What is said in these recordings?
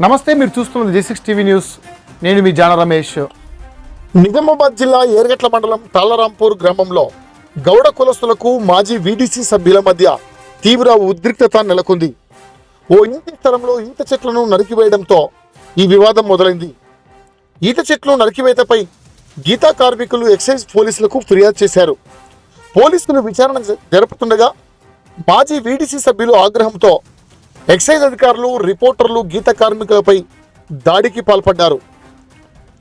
నమస్తే మీరు చూస్తున్నది జేసిక్స్ టీవీ న్యూస్. నేను మీ జాన రమేష్. నిజామాబాద్ జిల్లా ఏరగట్ల మండలం తాళ్ళరాంపూర్ గ్రామంలో గౌడ కులస్తులకు మాజీ వీడీసీ సభ్యుల మధ్య తీవ్ర ఉద్రిక్తత నెలకొంది. ఓ ఇంటి స్థలంలో ఈత చెట్లను నరికివేయడంతో ఈ వివాదం మొదలైంది. ఈత చెట్లు నరికివేతపై గీతా కార్మికులు ఎక్సైజ్ పోలీసులకు ఫిర్యాదు చేశారు. పోలీసులు విచారణ జ- జరుపుతుండగా మాజీ వీడీసీ సభ్యులు ఆగ్రహంతో ఎక్సైజ్ అధికారులు రిపోర్టర్లు గీత కార్మికులపై దాడికి పాల్పడ్డారు.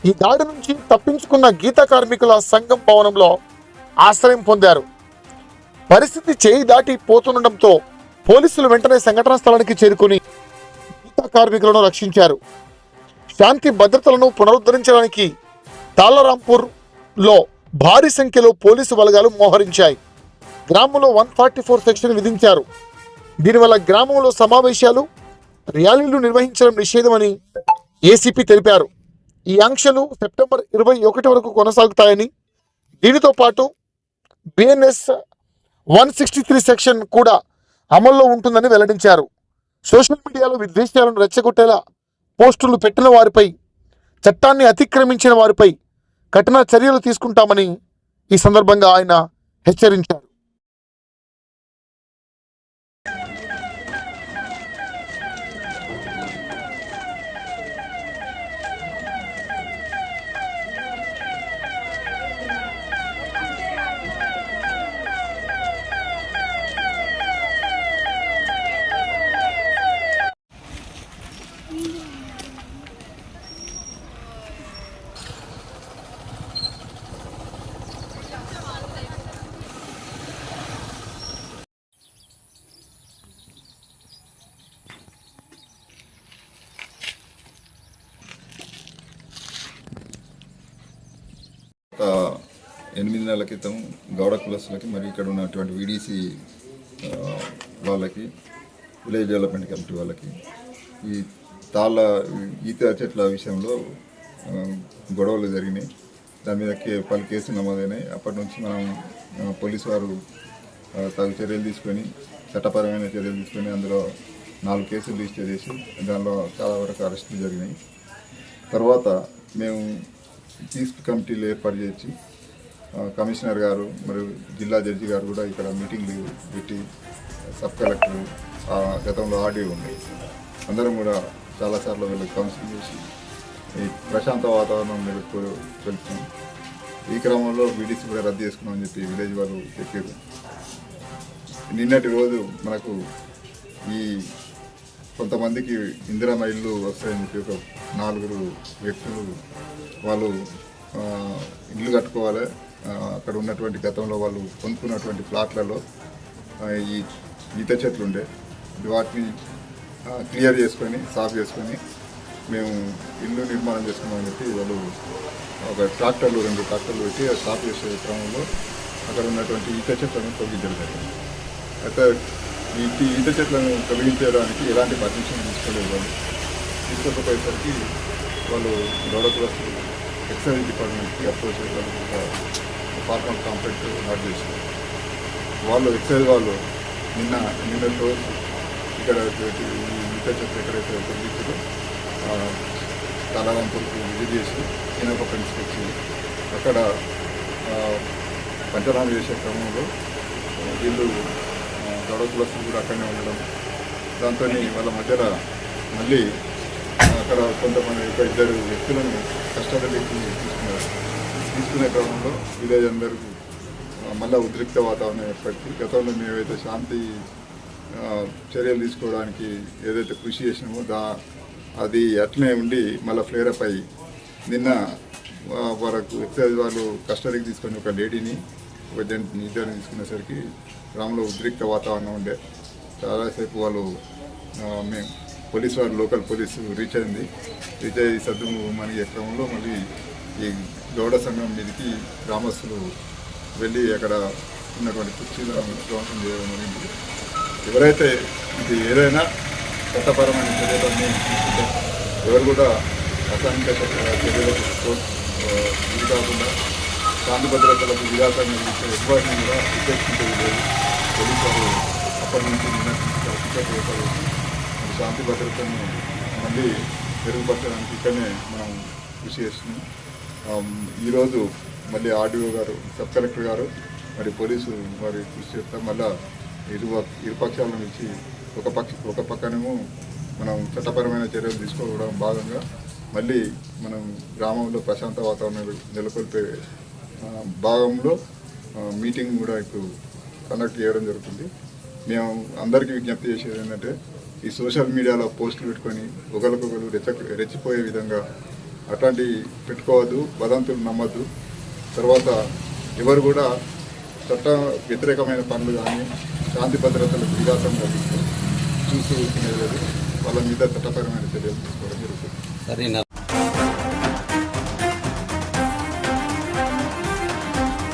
ఈ దాడి నుంచి తప్పించుకున్న గీత కార్మికుల సంఘం భవనంలో ఆశ్రయం పొందారు. పరిస్థితి చేయి దాటి పోతుండటంతో పోలీసులు వెంటనే సంఘటనా స్థలానికి చేరుకుని గీత కార్మికులను రక్షించారు. శాంతి భద్రతలను పునరుద్ధరించడానికి తాలరాంపూర్లో భారీ సంఖ్యలో పోలీసు బలగాలు మోహరించాయి. గ్రామంలో వన్ ఫార్టీ ఫోర్ సెక్షన్ విధించారు. దీనివల్ల గ్రామంలో సమావేశాలు ర్యాలీలు నిర్వహించడం నిషేధమని ఏసీపీ తెలిపారు. ఈ ఆంక్షలు సెప్టెంబర్ ఇరవై ఒకటి వరకు కొనసాగుతాయని దీనితో పాటు BNS one sixty three section కూడా అమల్లో ఉంటుందని వెల్లడించారు. సోషల్ మీడియాలో విద్వేషాలను రెచ్చగొట్టేలా పోస్టులు పెట్టిన వారిపై చట్టాన్ని అతిక్రమించిన వారిపై కఠిన చర్యలు తీసుకుంటామని ఈ సందర్భంగా ఆయన హెచ్చరించారు ఒక ఎనిమిది నెలల క్రితం గౌడ కులస్తులకి మరియు ఇక్కడ ఉన్నటువంటి విడిసి వాళ్ళకి విలేజ్ డెవలప్మెంట్ కమిటీ వాళ్ళకి ఈ తాళ్ళ ఈత చెట్ల విషయంలో గొడవలు జరిగినాయి. దాని మీద పలు కేసులు నమోదైనాయి. అప్పటి నుంచి మనం పోలీసు వారు తగు చర్యలు తీసుకొని చట్టపరమైన చర్యలు తీసుకొని అందులో నాలుగు కేసులు రిజిస్టర్ చేసి దానిలో చాలా వరకు అరెస్టులు జరిగినాయి. తర్వాత మేము చీఫ్ కమిటీలు ఏర్పాటు చేసి కమిషనర్ గారు మరియు జిల్లా జడ్జి గారు కూడా ఇక్కడ మీటింగ్లు పెట్టి సబ్ కలెక్టర్ గతంలో ఆడియో ఉంది. అందరం కూడా చాలాసార్లు వీళ్ళకి కౌన్సిలింగ్ చేసి ఈ ప్రశాంత వాతావరణం మీరు వెళ్తున్నాం ఈ క్రమంలో బీడీసీ కూడా రద్దు చేసుకున్నామని చెప్పి విలేజ్ వాళ్ళు చెప్పారు. నిన్నటి రోజు మనకు ఈ కొంతమందికి ఇందిరా ఇల్లు వస్తాయని చెప్పి ఒక నాలుగురు వ్యక్తులు వాళ్ళు ఇల్లు కట్టుకోవాలి అక్కడ ఉన్నటువంటి గతంలో వాళ్ళు కొనుక్కున్నటువంటి ప్లాట్లలో ఈ ఈత చెట్లు ఉండే వాటిని క్లియర్ చేసుకొని సాఫ్ చేసుకొని మేము ఇల్లు నిర్మాణం చేసుకున్నామని చెప్పి వాళ్ళు ఒక ట్రాక్టర్లు రెండు ట్రాక్టర్లు పెట్టి సాఫ్ చేసే క్రమంలో అక్కడ ఉన్నటువంటి ఈత చెట్లను తొలగించడం జరిగింది. అయితే ఈ ఈత చెట్లను తొలగించడానికి ఎలాంటి పర్మిషన్ తీసుకోలేదు వాళ్ళు. తీసుకోకపోయేసరికి వాళ్ళు గౌడ ఎక్సైజ్ డిపార్ట్మెంట్కి అప్రోచ్ అయ్యి వాళ్ళు ఒక నాట్ చేసింది వాళ్ళు ఎక్సైజ్ వాళ్ళు నిన్న నిన్న రోజు ఇక్కడ ఈ ఈత ఎక్కడైతే తొలగించారో తలాలంపూర్కి విజిట్ చేసి ఈయనొక ఫ్రెండ్స్కి వచ్చి అక్కడ పంచనామా చేసే క్రమంలో వీళ్ళు ఆ, కులస్తులు కూడా అక్కడనే ఉండడం దాంతో వాళ్ళ మధ్యన మళ్ళీ అక్కడ కొంతమంది ఒక ఇద్దరు వ్యక్తులను కష్టపడి తీసుకున్నారు. తీసుకునే క్రమంలో విలేజ్ అందరికీ మళ్ళీ మళ్ళా ఉద్రిక్త వాతావరణం ఏర్పడి గతంలో మేమైతే శాంతి చర్యలు తీసుకోవడానికి ఏదైతే కృషి చేసినామో దా అది అట్లనే ఉండి మళ్ళీ ఫ్లేరప్ అయ్యి నిన్న వరకు ఎక్సైజ్ వాళ్ళు కస్టడీకి తీసుకొని ఒక లేడీని ఒక జంట ఇద్దరిని తీసుకునేసరికి గ్రామంలో ఉద్రిక్త వాతావరణం ఉండే. చాలాసేపు వాళ్ళు మేము పోలీసు వారు లోకల్ పోలీసు రీచ్ అయింది. రీచ్ అయ్యి సద్దు మన క్రమంలో మళ్ళీ ఈ గౌడ సంఘం మీదకి గ్రామస్తులు వెళ్ళి అక్కడ ఉన్నటువంటి కుర్చీలను ధ్వంసం చేయడం జరిగింది. ఎవరైతే ఇది ఏదైనా చట్టపరమైన చర్యలన్నీ ఎవరు కూడా అసాంఘిక చర్య- చర్యలకు ఇది కాకుండా శాంతి భద్రతలకు విరాసాన్ని కలిగించే ఎవరిని కూడా ఉపేక్షించేది లేదు. పోలీసులు అప్పటి నుంచి నిన్న శాంతి భద్రతను మళ్ళీ మెరుగుపరచడానికి ఇక్కడనే మనం కృషి చేస్తున్నాం. Um, ఈరోజు మళ్ళీ ఆర్డీఓ గారు సబ్ కలెక్టర్ గారు మరి పోలీసు మరి కృషి చేస్తాం మళ్ళీ ఇరు ఇరుపక్షాల నుంచి ఒక పక్ష ఒక పక్కనేమో మనం చట్టపరమైన చర్యలు తీసుకోవడం భాగంగా మళ్ళీ మనం గ్రామంలో ప్రశాంత వాతావరణం నెలకొల్పే భాగంలో మీటింగ్ కూడా ఇప్పుడు కండక్ట్ చేయడం జరుగుతుంది. మేము అందరికీ విజ్ఞప్తి చేసేది ఏంటంటే ఈ సోషల్ మీడియాలో పోస్టులు పెట్టుకొని ఒకరికొకరు రెచ్చ రెచ్చిపోయే విధంగా అట్లాంటివి పెట్టుకోవద్దు వదంతులు నమ్మద్దు. తర్వాత ఎవరు కూడా చట్ట వ్యతిరేకమైన పనులు కానీ శాంతి భద్రతలకు విఘాతం కలిగిస్తే చూస్తూ లేదు. వాళ్ళ మీద చట్టపరమైన చర్యలు తీసుకోవడం జరుగుతుంది.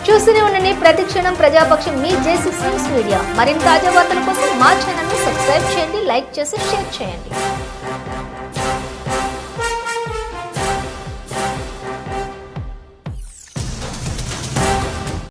చూస్తూనే ఉండండి ప్రతి క్షణం ప్రజాపక్షం మీ జే సిక్స్ న్యూస్ మీడియా. మరిన్ని తాజా వార్తల కోసం మా ఛానల్ని సబ్స్క్రైబ్ చేయండి లైక్ చేసి షేర్ చేయండి.